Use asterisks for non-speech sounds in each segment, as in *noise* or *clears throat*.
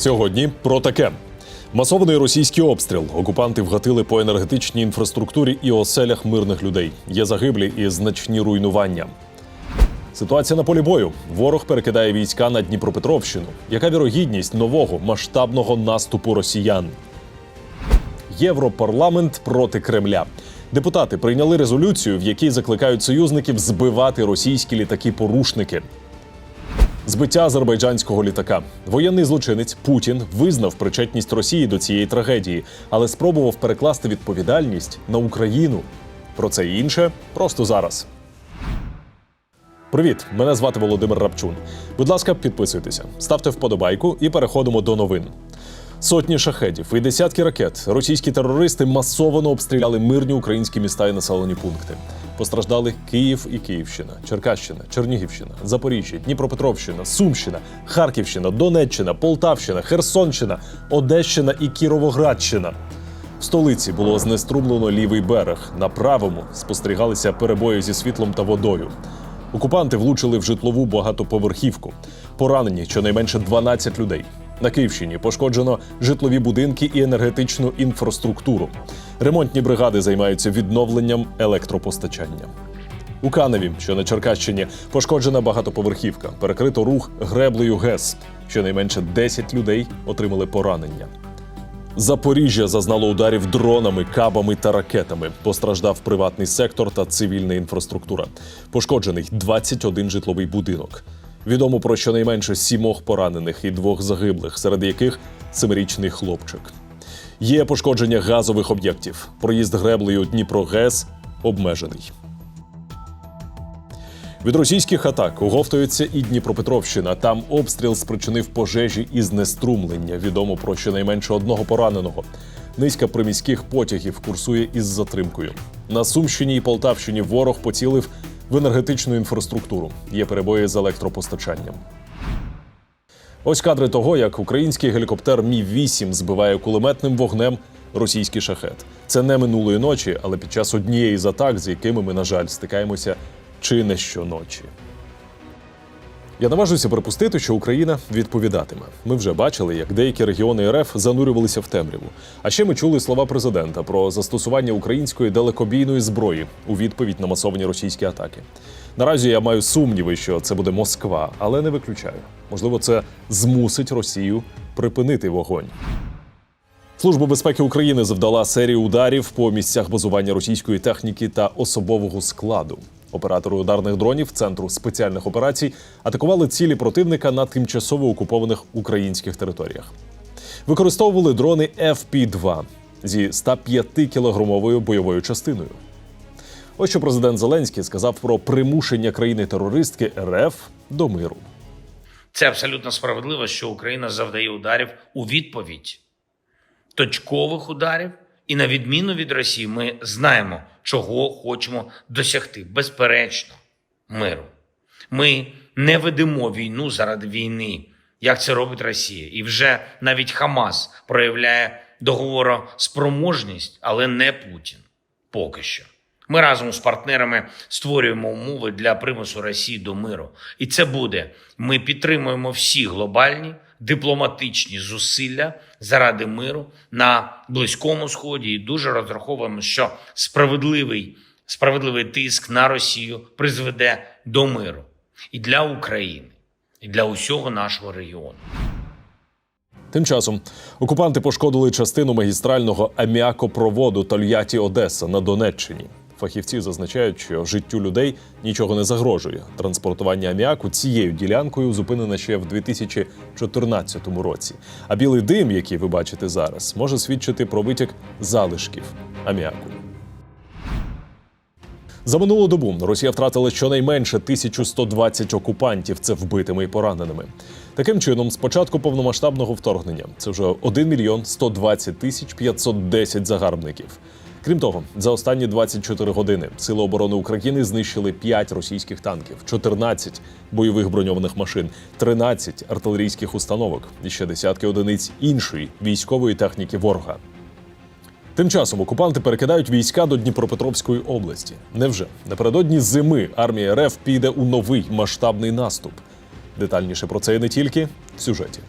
Сьогодні про таке. Масований російський обстріл. Окупанти вгатили по енергетичній інфраструктурі і оселях мирних людей. Є загиблі і значні руйнування. Ситуація на полі бою. Ворог перекидає війська на Дніпропетровщину. Яка вірогідність нового масштабного наступу росіян? Європарламент проти Кремля. Депутати прийняли резолюцію, в якій закликають союзників збивати російські літаки-порушники. Збиття азербайджанського літака. Воєнний злочинець Путін визнав причетність Росії до цієї трагедії, але спробував перекласти відповідальність на Україну. Про це і інше просто зараз. Привіт, мене звати Володимир Рапчун. Будь ласка, підписуйтеся, ставте вподобайку і переходимо до новин. Сотні шахедів і десятки ракет російські терористи масово обстріляли мирні українські міста і населені пункти. Постраждали Київ і Київщина, Черкащина, Чернігівщина, Запоріжжя, Дніпропетровщина, Сумщина, Харківщина, Донеччина, Полтавщина, Херсонщина, Одещина і Кіровоградщина. В столиці було знеструмлено лівий берег. На правому спостерігалися перебої зі світлом та водою. Окупанти влучили в житлову багатоповерхівку. Поранені щонайменше 12 людей. На Київщині пошкоджено житлові будинки і енергетичну інфраструктуру. Ремонтні бригади займаються відновленням електропостачання. У Каневі, що на Черкащині, пошкоджена багатоповерхівка. Перекрито рух греблею ГЕС. Щонайменше 10 людей отримали поранення. Запоріжжя зазнало ударів дронами, кабами та ракетами. Постраждав приватний сектор та цивільна інфраструктура. Пошкоджений 21 житловий будинок. Відомо про щонайменше сімох поранених і двох загиблих, серед яких семирічний хлопчик. Є пошкодження газових об'єктів. Проїзд греблею Дніпро ГЕС обмежений. Від російських атак оговтується і Дніпропетровщина. Там обстріл спричинив пожежі і знеструмлення. Відомо про щонайменше одного пораненого. Низка приміських потягів курсує із затримкою. На Сумщині і Полтавщині ворог поцілив в енергетичну інфраструктуру. Є перебої з електропостачанням. Ось кадри того, як український гелікоптер Мі 8 збиває кулеметним вогнем російський шахет. Це не минулої ночі, але під час однієї з атак, з якими ми, на жаль, стикаємося чи не щоночі. Я наважуся припустити, що Україна відповідатиме. Ми вже бачили, як деякі регіони РФ занурювалися в темряву. А ще ми чули слова президента про застосування української далекобійної зброї у відповідь на масовані російські атаки. Наразі я маю сумніви, що це буде Москва, але не виключаю. Можливо, це змусить Росію припинити вогонь. Служба безпеки України завдала серію ударів по місцях базування російської техніки та особового складу. Оператори ударних дронів Центру спеціальних операцій атакували цілі противника на тимчасово окупованих українських територіях. Використовували дрони FP-2 зі 105 кілограмовою бойовою частиною. Ось що президент Зеленський сказав про примушення країни-терористки РФ до миру. Це абсолютно справедливо, що Україна завдає ударів у відповідь точкових ударів, і на відміну від Росії, ми знаємо, чого хочемо досягти. Безперечно, миру. Ми не ведемо війну заради війни, як це робить Росія. І вже навіть Хамас проявляє договороспроможність, але не Путін. Поки що. Ми разом з партнерами створюємо умови для примусу Росії до миру. І це буде. Ми підтримуємо всі глобальні дипломатичні зусилля заради миру на Близькому Сході і дуже розраховуємо, що справедливий, справедливий тиск на Росію призведе до миру і для України, і для усього нашого регіону. Тим часом окупанти пошкодили частину магістрального аміакопроводу Тольятті Одеса на Донеччині. Фахівці зазначають, що життю людей нічого не загрожує. Транспортування аміаку цією ділянкою зупинене ще в 2014 році. А білий дим, який ви бачите зараз, може свідчити про витік залишків аміаку. За минулу добу Росія втратила щонайменше 1120 окупантів. Це вбитими і пораненими. Таким чином, з початку повномасштабного вторгнення це вже 1 мільйон 120 тисяч 510 загарбників. Крім того, за останні 24 години Сили оборони України знищили 5 російських танків, 14 бойових броньованих машин, 13 артилерійських установок і ще десятки одиниць іншої військової техніки ворога. Тим часом окупанти перекидають війська до Дніпропетровської області. Невже напередодні зими армія РФ піде у новий масштабний наступ? Детальніше про це і не тільки в сюжеті.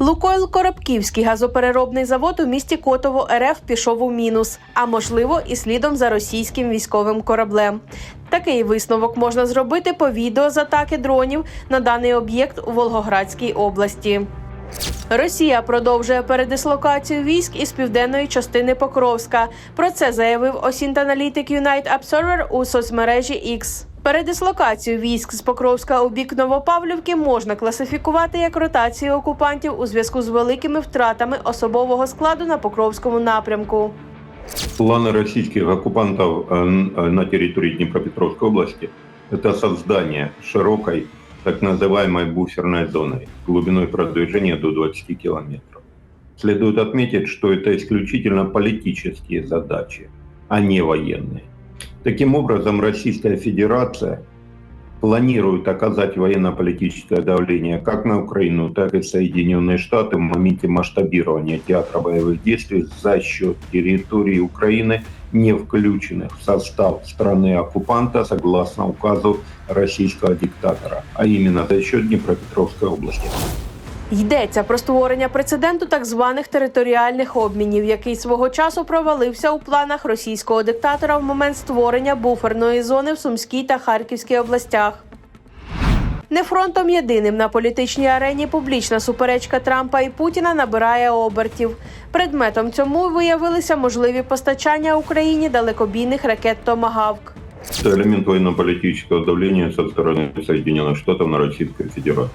Лукойл Коробківський газопереробний завод у місті Котово РФ пішов у мінус, а можливо, і слідом за російським військовим кораблем. Такий висновок можна зробити по відео з атаки дронів на даний об'єкт у Волгоградській області. Росія продовжує передислокацію військ із південної частини Покровська. Про це заявив осінт-аналітик Unite Observer у соцмережі X. Передислокацію військ з Покровська у бік Новопавлівки можна класифікувати як ротацію окупантів у зв'язку з великими втратами особового складу на Покровському напрямку. Планы российских оккупантов э, н- э, на территории Днепропетровской области – это создание широкой так называемой буферной зоны глубиной продвижения до 20 километров. Следует отметить, что это исключительно политические задачи, а не военные. Таким образом, Российская Федерация планирует оказать военно-политическое давление как на Украину, так и Соединенные Штаты в моменте масштабирования театра боевых действий за счет территории Украины, не включенных в состав страны-оккупанта согласно указу российского диктатора, а именно за счет Днепропетровской области. Йдеться про створення прецеденту так званих територіальних обмінів, який свого часу провалився у планах російського диктатора в момент створення буферної зони в Сумській та Харківській областях. Не фронтом єдиним на політичній арені публічна суперечка Трампа і Путіна набирає обертів. Предметом цьому виявилися можливі постачання Україні далекобійних ракет Томагавк. Это элемент военно-политического давления со стороны Соединенных Штатов на Российскую Федерацию.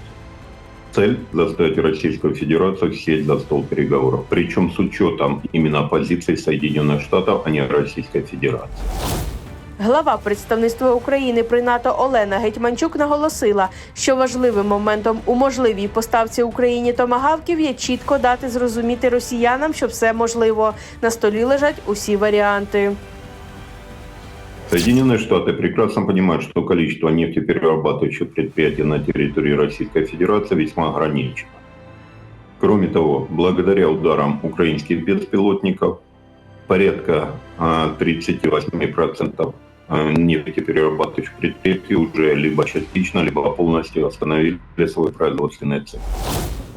Цель – заставить Российскую Федерацию сесть за стол переговоров, причем с учетом именно позиций Соединенных Штатов, а не Российской Федерации. Глава представництва України при НАТО Олена Гетьманчук наголосила, що важливим моментом у можливій поставці Україні томагавків є чітко дати зрозуміти росіянам, що все можливо. На столі лежать усі варіанти. Соединенные Штаты прекрасно понимают, что количество нефтеперерабатывающих предприятий на территории Российской Федерации весьма ограничено. Кроме того, благодаря ударам украинских беспилотников, порядка а, 38% а, нефтеперерабатывающих предприятий уже либо частично, либо полностью остановили свой производственный цикл.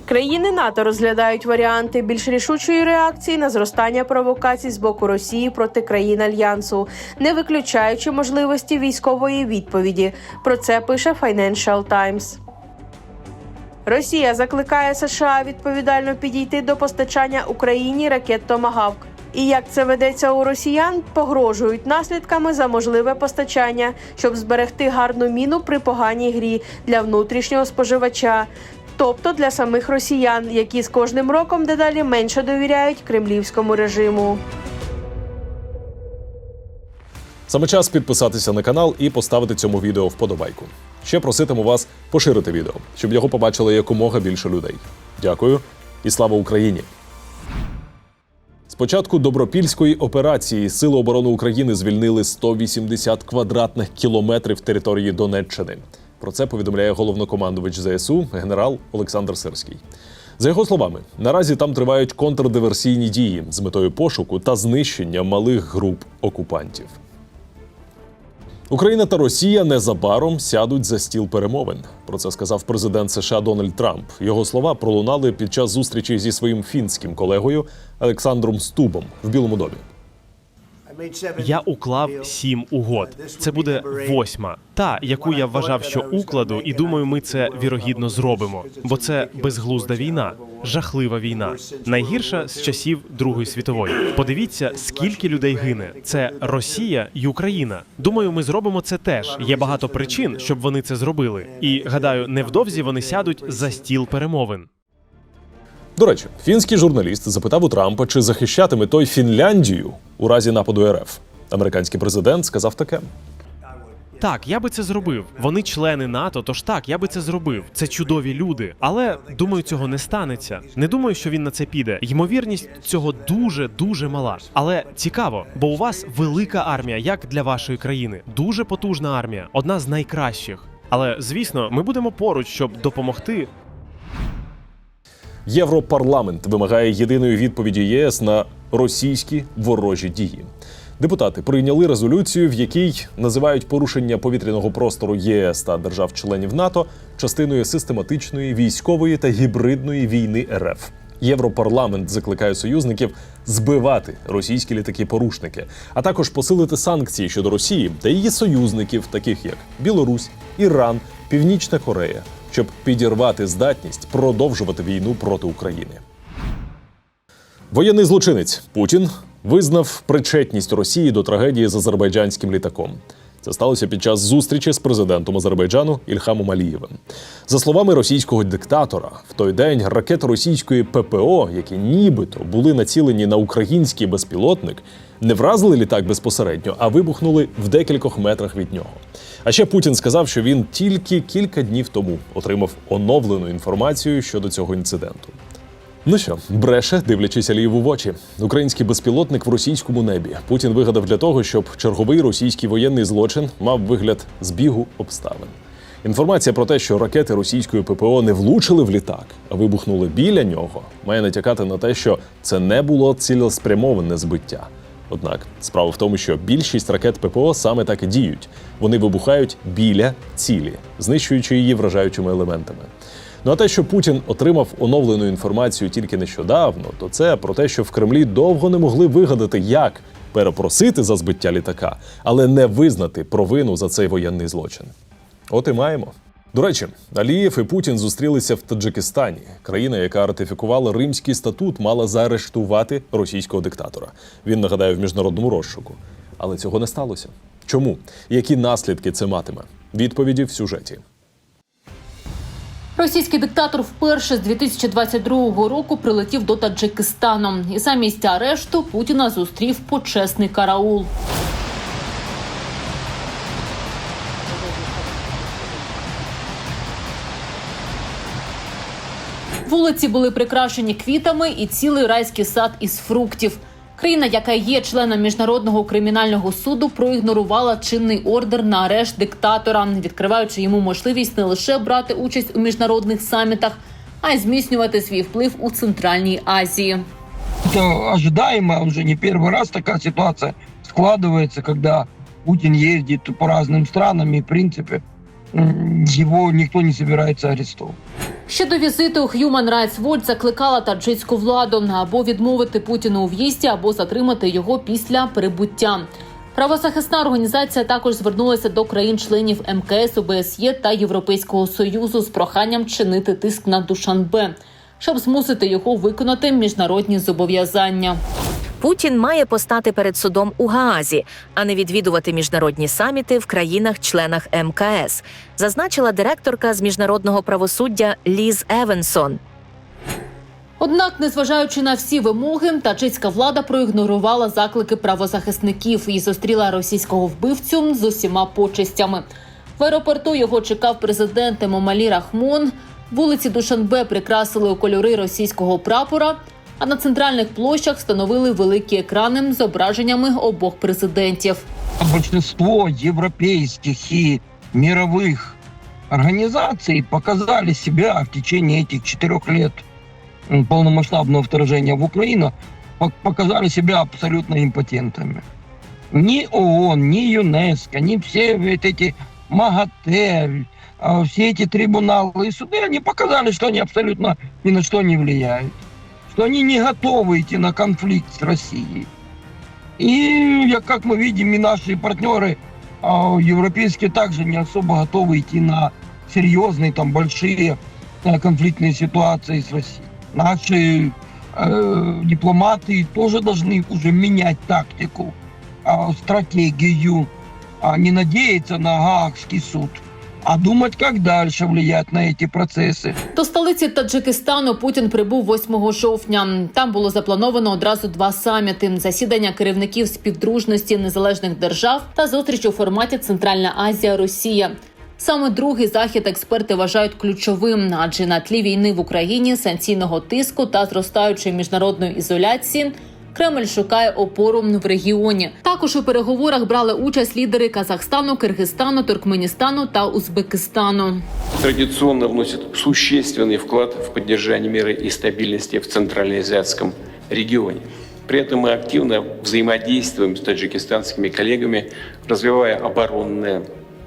Країни НАТО розглядають варіанти більш рішучої реакції на зростання провокацій з боку Росії проти країн альянсу, не виключаючи можливості військової відповіді. Про це пише Financial Times. Росія закликає США відповідально підійти до постачання Україні ракет Томагавк. І як це ведеться у росіян, погрожують наслідками за можливе постачання, щоб зберегти гарну міну при поганій грі для внутрішнього споживача, тобто для самих росіян, які з кожним роком дедалі менше довіряють кремлівському режиму. Саме час підписатися на канал і поставити цьому відео вподобайку. Ще проситиму вас поширити відео, щоб його побачили якомога більше людей. Дякую і слава Україні! З початку добропільської операції Сили оборони України звільнили 180 квадратних кілометрів території Донеччини. Про це повідомляє головнокомандувач ЗСУ генерал Олександр Сирський. За його словами, наразі там тривають контрдиверсійні дії з метою пошуку та знищення малих груп окупантів. Україна та Росія незабаром сядуть за стіл перемовин. Про це сказав президент США Дональд Трамп. Його слова пролунали під час зустрічі зі своїм фінським колегою Олександром Стубом в Білому домі. Я уклав сім угод. Це буде восьма, та яку я вважав, що укладу, і думаю, ми це вірогідно зробимо. Бо це безглузда війна, жахлива війна, найгірша з часів Другої світової. Подивіться, скільки людей гине. Це Росія і Україна. Думаю, ми зробимо це теж. Є багато причин, щоб вони це зробили. І гадаю, невдовзі вони сядуть за стіл перемовин. До речі, фінський журналіст запитав у Трампа, чи захищатиме той Фінляндію у разі нападу РФ. Американський президент сказав таке: Так, я би це зробив. Вони члени НАТО, тож так, я би це зробив. Це чудові люди. Але думаю, цього не станеться. Не думаю, що він на це піде. Ймовірність цього дуже дуже мала. Але цікаво, бо у вас велика армія, як для вашої країни. Дуже потужна армія, одна з найкращих. Але звісно, ми будемо поруч, щоб допомогти. Європарламент вимагає єдиної відповіді ЄС на російські ворожі дії. Депутати прийняли резолюцію, в якій називають порушення повітряного простору ЄС та держав-членів НАТО частиною систематичної військової та гібридної війни РФ. Європарламент закликає союзників збивати російські літаки-порушники, а також посилити санкції щодо Росії та її союзників, таких як Білорусь, Іран, Північна Корея, щоб підірвати здатність продовжувати війну проти України. Воєнний злочинець Путін визнав причетність Росії до трагедії з азербайджанським літаком. Це сталося під час зустрічі з президентом Азербайджану Ільхамом Алієвим. За словами російського диктатора, в той день ракети російської ППО, які нібито були націлені на український безпілотник, не вразили літак безпосередньо, а вибухнули в декількох метрах від нього. А ще Путін сказав, що він тільки кілька днів тому отримав оновлену інформацію щодо цього інциденту. Ну що, бреше, дивлячись Алієву в очі. Український безпілотник в російському небі. Путін вигадав для того, щоб черговий російський воєнний злочин мав вигляд збігу обставин. Інформація про те, що ракети російської ППО не влучили в літак, а вибухнули біля нього, має натякати на те, що це не було цілеспрямоване збиття. Однак справа в тому, що більшість ракет ППО саме так і діють. Вони вибухають біля цілі, знищуючи її вражаючими елементами. Ну а те, що Путін отримав оновлену інформацію тільки нещодавно, то це про те, що в Кремлі довго не могли вигадати, як перепросити за збиття літака, але не визнати провину за цей воєнний злочин. От і маємо. До речі, Алієв і Путін зустрілися в Таджикистані. Країна, яка ратифікувала Римський статут, мала заарештувати російського диктатора. Він нагадаю в міжнародному розшуку. Але цього не сталося. Чому? Які наслідки це матиме? Відповіді в сюжеті. Російський диктатор вперше з 2022 року прилетів до Таджикистану, і замість арешту Путіна зустрів почесний караул. Вулиці були прикрашені квітами і цілий райський сад із фруктів. Країна, яка є членом міжнародного кримінального суду, проігнорувала чинний ордер на арешт диктатора, відкриваючи йому можливість не лише брати участь у міжнародних самітах, а й зміцнювати свій вплив у Центральній Азії. Это ожидаемо, уже не первый раз такая ситуация складывается, когда Путин ездит по разным странам, и, в принципе, м, его никто не собирается арестовывать. Ще до візиту Human Rights Watch закликала таджикську владу або відмовити Путіну у в'їзді, або затримати його після прибуття. Правозахисна організація також звернулася до країн-членів МКС, ОБСЄ та Європейського союзу з проханням чинити тиск на Душанбе, щоб змусити його виконати міжнародні зобов'язання. Путін має постати перед судом у Гаазі, а не відвідувати міжнародні саміти в країнах-членах МКС, зазначила директорка з міжнародного правосуддя Ліз Евенсон. Однак, незважаючи на всі вимоги, таджикська влада проігнорувала заклики правозахисників і зустріла російського вбивцю з усіма почестями. В аеропорту його чекав президент Емомалі Рахмон. Вулиці Душанбе прикрасили у кольори російського прапора А на центральних площах встановили великі екрани з зображеннями обох президентів. Большинство европейских и мировых организаций показали себя в течение этих четырех лет м, полномасштабного вторжения в Украину, пок- показали себя абсолютно импотентами. Ни ООН, ни ЮНЕСКО, ни все вот эти МАГАТЭ, а, все эти трибуналы и суды, они показали, что они абсолютно ни на что не влияют, Что они не готовы идти на конфликт с Россией. И, как мы видим, и наши партнеры а, европейские также не особо готовы идти на серьезные, там, большие э, конфликтные ситуации с Россией. Наши э, дипломаты тоже должны уже менять тактику, а, стратегию, а не надеяться на Гаагский суд, а думать, как дальше влиять на эти процессы. До столиці Таджикистану Путін прибув 8 жовтня. Там було заплановано одразу два саміти: засідання керівників співдружності незалежних держав та зустріч у форматі Центральна Азія Росія. Саме другий захід експерти вважають ключовим, адже на тлі війни в Україні, санкційного тиску та зростаючої міжнародної ізоляції. Кремль шукає опору в регіоні. Також у переговорах брали участь лідери Казахстану, Киргизстану, Туркменістану та Узбекистану. традиционно вносит существенный вклад в поддержание мира и стабильности в Центральноазиатском регионе. При этом мы активно взаимодействуем с таджикистанскими коллегами, развивая оборонное,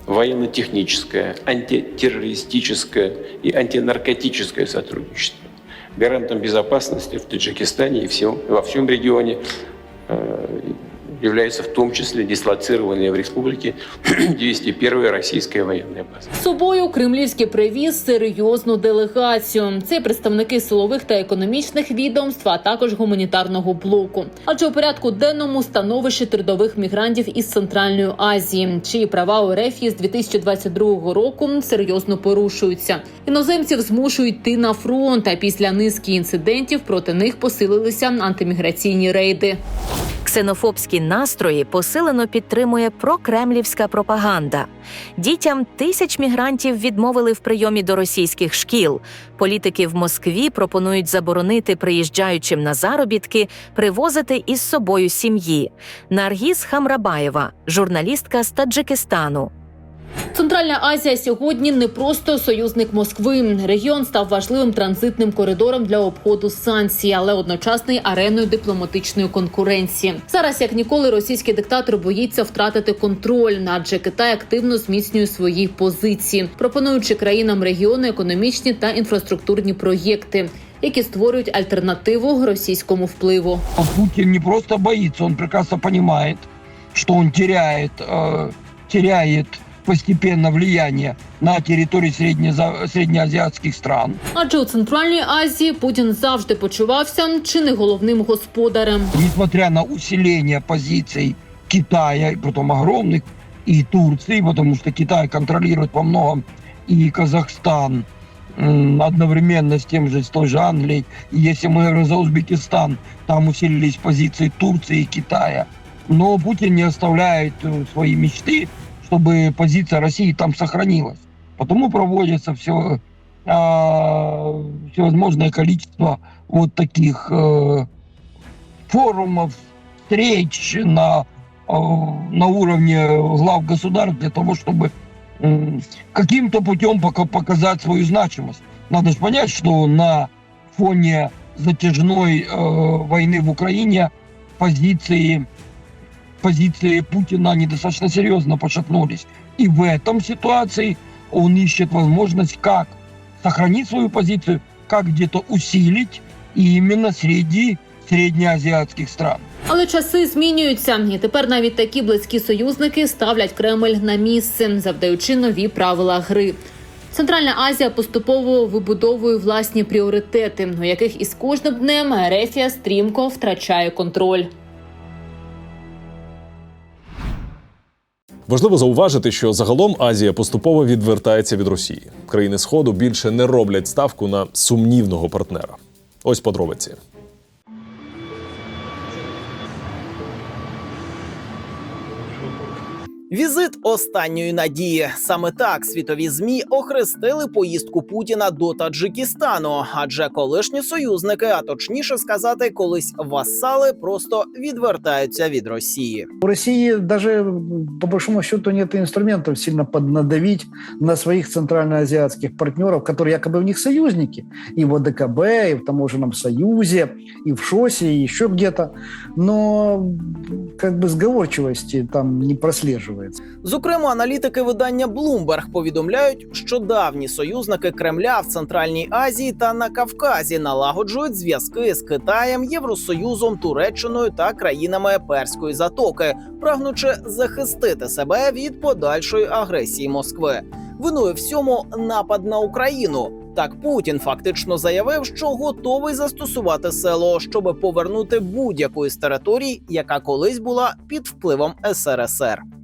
военно-техническое, антитеррористическое и антинаркотическое сотрудничество. Гарантом безопасности в Таджикистане и всем, во всем регионе. Э, является в том числе дислоцированная в республике *clears throat* 201-я российская военная база. З собою Кремлівський привіз серйозну делегацію. Це представники силових та економічних відомств, а також гуманітарного блоку. Адже у порядку денному становище трудових мігрантів із Центральної Азії, чиї права у РФ з 2022 року серйозно порушуються. Іноземців змушують йти на фронт. А після низки інцидентів проти них посилилися антиміграційні рейди. Ксенофобські настрої посилено підтримує прокремлівська пропаганда. Дітям тисяч мігрантів відмовили в прийомі до російських шкіл. Політики в Москві пропонують заборонити приїжджаючим на заробітки привозити із собою сім'ї. Наргіз Хамрабаєва, журналістка з Таджикистану. Центральна Азія сьогодні не просто союзник Москви. Регіон став важливим транзитним коридором для обходу санкцій, але одночасно ареною дипломатичної конкуренції. Зараз як ніколи російський диктатор боїться втратити контроль, адже Китай активно зміцнює свої позиції, пропонуючи країнам регіону економічні та інфраструктурні проєкти, які створюють альтернативу російському впливу. Путин не просто боится, он прекрасно понимает, что он теряет, э, теряет постепенно влияние на территории среднеза- среднеазиатских стран. Адже у центральній Азії Путін завжди почувався чи не головним господарем. Несмотря на усиление позиций Китая, и потом огромных, и Турции, потому что Китай контролирует во многом и Казахстан, м, одновременно с тем же, с той же Англией. И если мы говорим за Узбекистан, там усилились позиции Турции и Китая. Но Путин не оставляет э, свои мечты, чтобы позиция России там сохранилась. Потому проводится все, всевозможное количество вот таких э, форумов, встреч на, э, на уровне глав государств для того, чтобы м, каким-то путем пока- показать свою значимость. Надо же понять, что на фоне затяжной э, войны в Украине позиции, позиции Путина они достаточно серьезно пошатнулись. И в этом ситуации он ищет возможность, как сохранить свою позицию, как где-то усилить именно среди среднеазиатских стран. Але часи змінюються, і тепер навіть такі близькі союзники ставлять Кремль на місце, завдаючи нові правила гри. Центральна Азія поступово вибудовує власні пріоритети, у яких із кожним днем Ерефія стрімко втрачає контроль. Важливо зауважити, що загалом Азія поступово відвертається від Росії. Країни Сходу більше не роблять ставку на сумнівного партнера. Ось подробиці. Візит останньої надії. Саме так світові змі охрестили поїздку Путіна до Таджикистану, адже колишні союзники, а точніше сказати, колись васали, просто відвертаються від Росії. У России даже по большому счету нет инструментов сильно поднадавить на своих центральноазиатских партнеров, которые якобы в них союзники, и в ОДКБ, и в таможенном союзе, и в ШОСе, и еще где-то. Но как бы сговорчивости там не прослеживается. Зокрема, аналітики видання Bloomberg повідомляють, що давні союзники Кремля в Центральній Азії та на Кавказі налагоджують зв'язки з Китаєм, Євросоюзом, Туреччиною та країнами Перської затоки, прагнучи захистити себе від подальшої агресії Москви. Винує всьому напад на Україну. Так Путін фактично заявив, що готовий застосувати село, щоб повернути будь-яку із територій, яка колись була під впливом СРСР.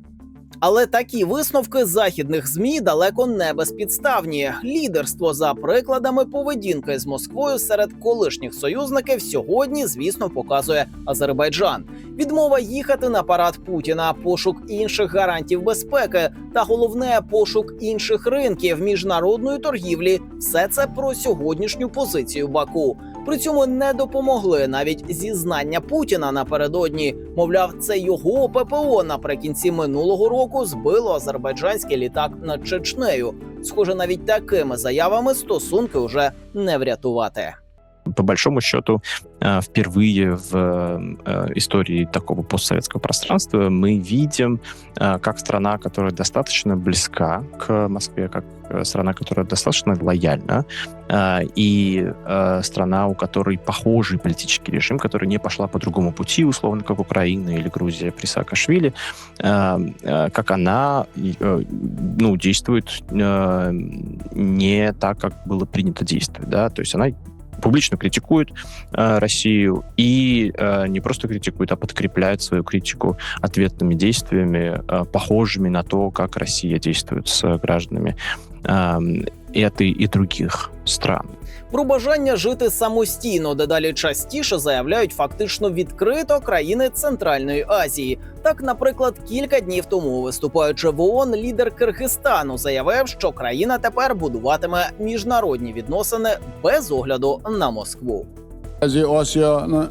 Але такі висновки західних змі далеко не безпідставні. Лідерство за прикладами поведінки з Москвою серед колишніх союзників сьогодні, звісно, показує Азербайджан. Відмова їхати на парад Путіна, пошук інших гарантів безпеки та головне пошук інших ринків міжнародної торгівлі. Все це про сьогоднішню позицію Баку. При цьому не допомогли навіть зізнання Путіна напередодні. Мовляв, це його ППО наприкінці минулого року збило азербайджанський літак над Чечнею. Схоже, навіть такими заявами стосунки вже не врятувати. По большому счету, э, впервые в э, истории такого постсоветского пространства мы видим, э, как страна, которая достаточно близка к Москве, как э, страна, которая достаточно лояльна, э, и э, страна, у которой похожий политический режим, которая не пошла по другому пути, условно, как Украина или Грузия при Саакашвили, э, э, как она э, ну, действует э, не так, как было принято действовать. Да? То есть она публично критикует э, Россию и э, не просто критикует, а подкрепляет свою критику ответными действиями, э, похожими на то, как Россия действует с гражданами. Э, этой и других стран. Про бажання жити самостійно дедалі частіше заявляють фактично відкрито країни Центральної Азії. Так, наприклад, кілька днів тому, виступаючи в ООН, лідер Киргизстану заявив, що країна тепер будуватиме міжнародні відносини без огляду на Москву.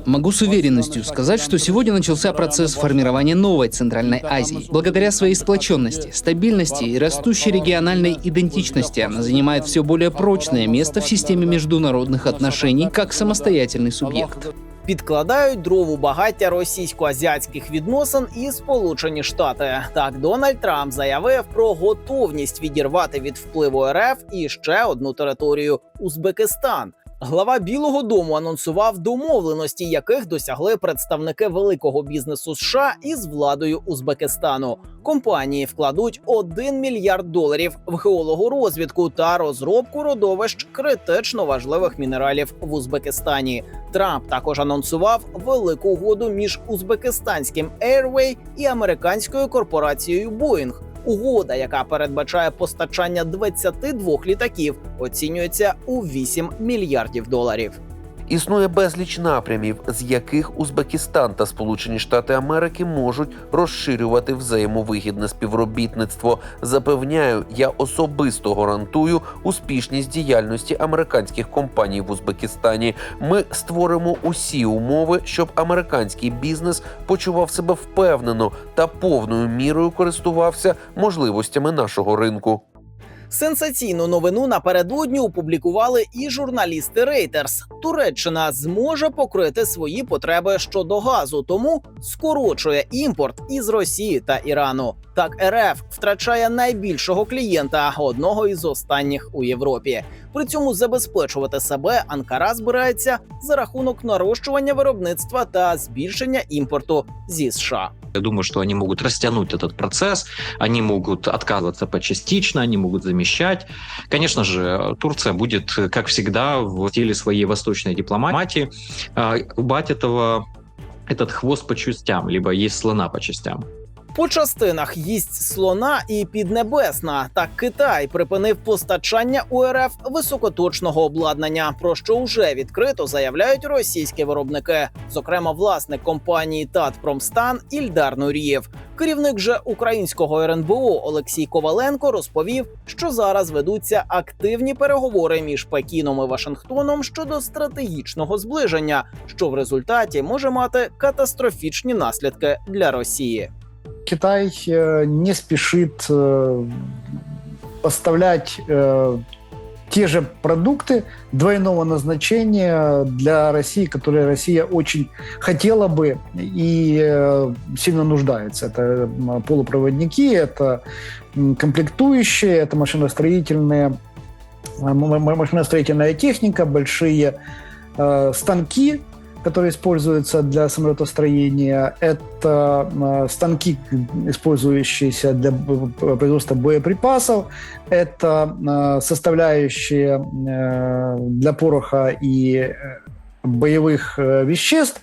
Могу с уверенностью сказать, что сегодня начался процесс формирования новой Центральной Азии. Благодаря своей сплоченности, стабильности и растущей региональной идентичности она занимает все более прочное место в системе международных отношений как самостоятельный субъект. Підкладають дрову багаття російсько-азіатських відносин і Сполучені Штати. Так, Дональд Трамп заявив про готовність відірвати від впливу РФ і ще одну територію Узбекистан. Глава Білого Дому анонсував домовленості, яких досягли представники великого бізнесу США із владою Узбекистану. Компанії вкладуть 1 мільярд доларів в геологорозвідку та розробку родовищ критично важливих мінералів в Узбекистані. Трамп також анонсував велику угоду між узбекистанським Airway і американською корпорацією Boeing. Угода, яка передбачає постачання 22 літаків, оцінюється у 8 мільярдів доларів. Існує безліч напрямів, з яких Узбекистан та Сполучені Штати Америки можуть розширювати взаємовигідне співробітництво. Запевняю, я особисто гарантую успішність діяльності американських компаній в Узбекистані. Ми створимо усі умови, щоб американський бізнес почував себе впевнено та повною мірою користувався можливостями нашого ринку. Сенсаційну новину напередодні опублікували і журналісти Reuters. Туреччина зможе покрити свої потреби щодо газу, тому скорочує імпорт із Росії та Ірану. Так, РФ втрачає найбільшого клієнта, одного із останніх у Європі. При цьому забезпечувати себе Анкара збирається за рахунок нарощування виробництва та збільшення імпорту зі США. Я думаю, что они могут растянуть этот процесс, они могут отказываться почастично, они могут замещать. Конечно же, Турция будет, как всегда, в стиле своей восточной дипломатии а, рубать этого, этот хвост по частям, либо есть слона по частям. По частинах їсть слона і піднебесна. Так Китай припинив постачання УРФ високоточного обладнання, про що вже відкрито заявляють російські виробники, зокрема власник компанії Татпромстан Ільдар Нурієв. Керівник же українського РНБО Олексій Коваленко розповів, що зараз ведуться активні переговори між Пекіном і Вашингтоном щодо стратегічного зближення, що в результаті може мати катастрофічні наслідки для Росії. Китай э, не спешит э, поставлять э, те же продукты двойного назначения для России, которые Россия очень хотела бы и сильно нуждается. Это полупроводники, это комплектующие, это машиностроительные, машиностроительная техника, большие станки, которые используются для самолетостроения. Это э, станки, использующиеся для производства боеприпасов. Это э, составляющие э, для пороха и боевых веществ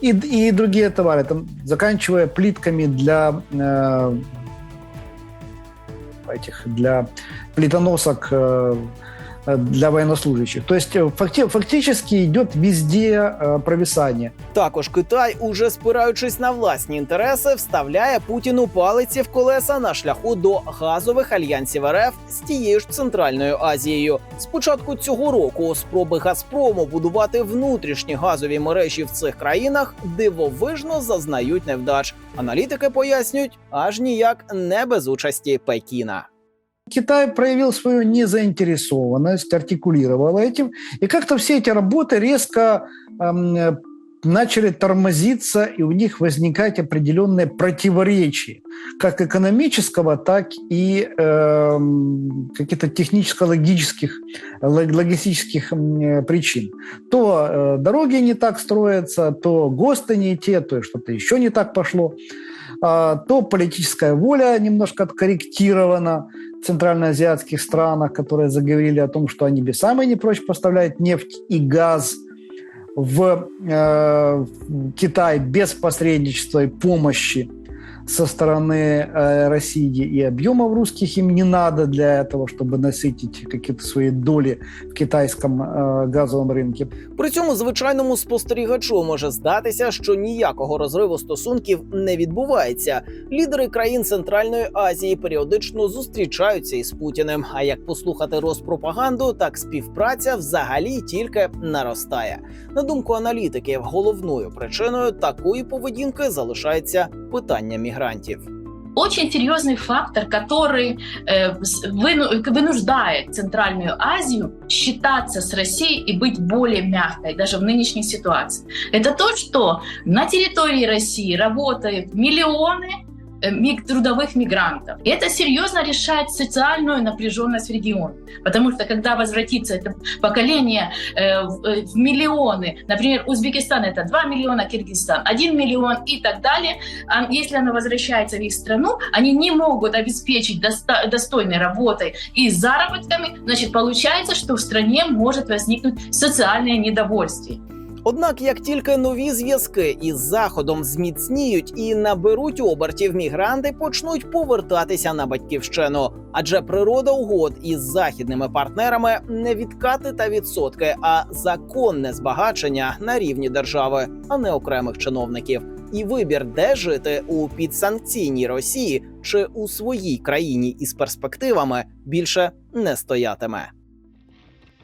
и, и другие товары, там, заканчивая плитками для этих для плитоносок для военнослужащих. То есть э, факти- фактически идет везде э, провисание. Також Китай, уже спираючись на власні інтереси, вставляє Путіну палиці в колеса на шляху до газових альянсів РФ з тією ж Центральною Азією. З початку цього року спроби Газпрому будувати внутрішні газові мережі в цих країнах дивовижно зазнають невдач. Аналітики пояснюють, аж ніяк не без участі Пекіна. Китай проявил свою незаинтересованность, артикулировал этим, и как-то все эти работы резко эм, начали тормозиться, и у них возникать определенные противоречия, как экономического, так и эм, каких-то техническо-логических лог- логистических причин. То э, дороги не так строятся, то ГОСТы не те, то что-то еще не так пошло, а, то политическая воля немножко откорректирована центральноазиатских странах, которые заговорили о том, что они бы самые не прочь поставлять нефть и газ в э, Китай без посредничества и помощи со стороны э, России, и объемов русских им не надо для этого, чтобы насытить какие-то свои доли в китайском э, газовом рынке. При цьому звичайному спостерігачу може здатися, що ніякого розриву стосунків не відбувається. Лідери країн Центральної Азії періодично зустрічаються із Путіним. А як послухати розпропаганду, так співпраця взагалі тільки наростає. На думку аналітиків, головною причиною такої поведінки залишається питання мігрантів. Очень серьезный фактор, который э, с- выну- вынуждает Центральную Азию считаться с Россией и быть более мягкой даже в нынешней ситуации. Это то, что на территории России работают миллионы э, миг- трудовых мигрантов. И это серьезно решает социальную напряженность в регионе. Потому что когда возвратится это поколение э, э, в миллионы, например, Узбекистан это 2 миллиона, Киргизстан 1 миллион и так далее, а если оно возвращается в их страну, они не могут обеспечить доста- достойной работой и заработками, значит, получается, что в стране может возникнуть социальное недовольствие. Однак, як тільки нові зв'язки із заходом зміцніють і наберуть обертів, мігранти почнуть повертатися на батьківщину. Адже природа угод із західними партнерами не відкати та відсотки, а законне збагачення на рівні держави, а не окремих чиновників. І вибір, де жити у підсанкційній Росії чи у своїй країні із перспективами, більше не стоятиме.